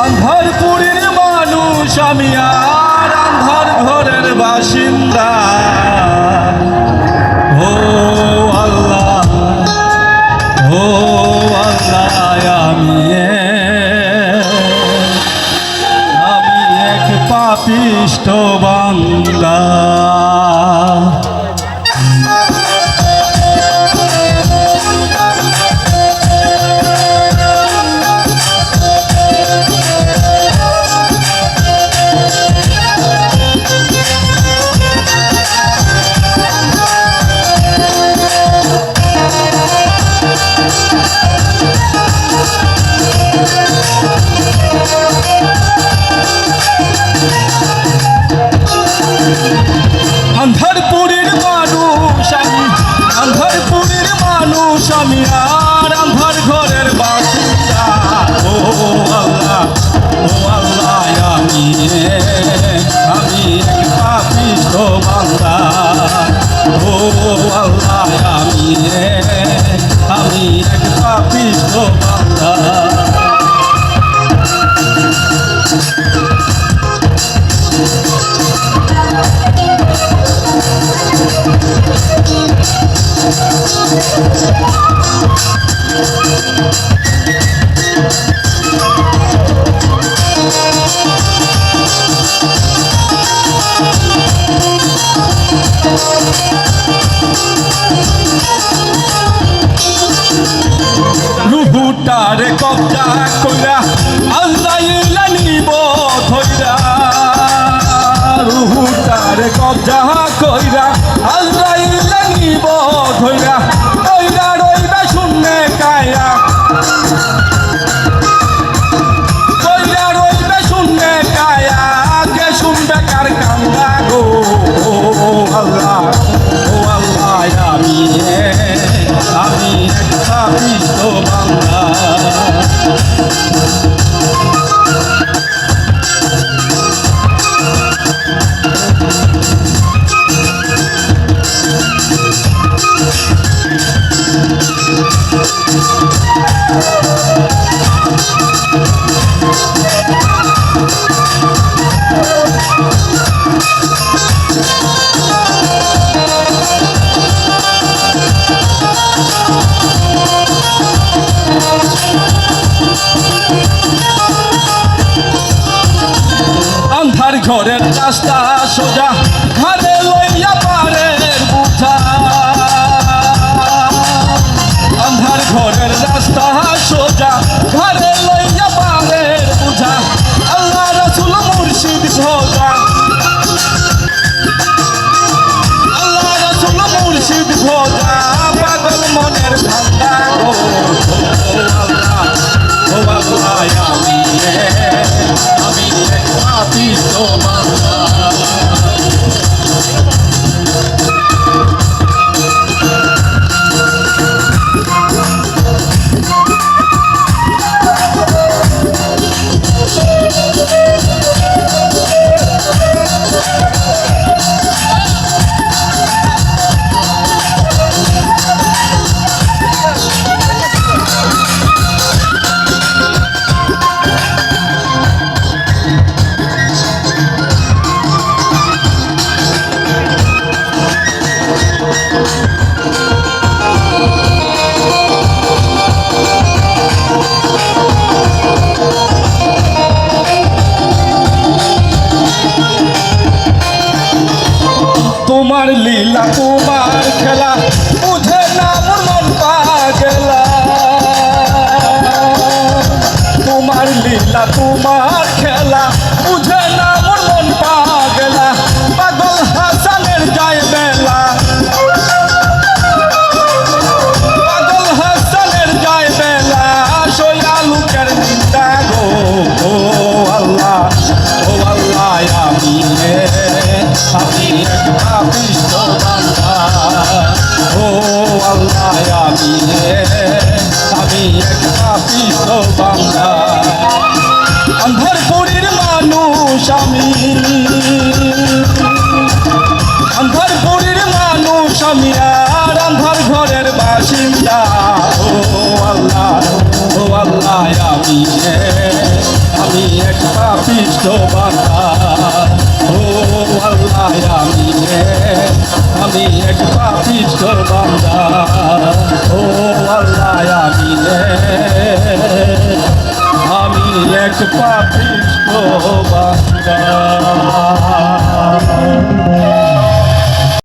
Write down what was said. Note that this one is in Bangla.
আন্ধারপুরের মানুষ আমি আর আন্ধার ঘরের বাসিন্দা। আমি আর আন্ধার ঘরের বাসিন্দা। ও আল্লাহ ও আল্লাহ, আমি আমি এক পাপিষ্ট বান্দা। ও আল্লাহ, আমি আমি এক পাপিষ্ট বান্দা। রুহুটারে কবজা কইরা আল্লাহ নিব ধইরা। রুহুটারে কবজা কইরা আল্লাহ নিব ধইরা। আন্ধার ঘরের রাস্তা সোজা। তোমার লীলা, তোমার খেলা, বুঝে না মন পাগলা। তোমার লীলা, তোমার খেলা, বুঝে না মন পাগলা। পাগল হাসানের যায় বেলা। পাগল হাসানের যায় বেলা। সয়া লুকের চিন্তা গো ও আল্লাহ ও আল্লাহ, আমি আমি এক পাপিষ্ট বান্দা ও আল্লাহ আমি এক, আমি এক পাপিষ্ট বান্দা অন্ধরপুরের মানুষ আমি অন্ধরপুরের মানুষ আমি আর অন্ধর ঘরের বাসিন্দা ও আল্লাহ ও আল্লাহ আমি এক, আমি পাপিষ্ট বান্দা। আমি এক পাপিষ্ট বান্দা ও আল্লাহ আমি আমি এক পাপিষ্ট বান্দা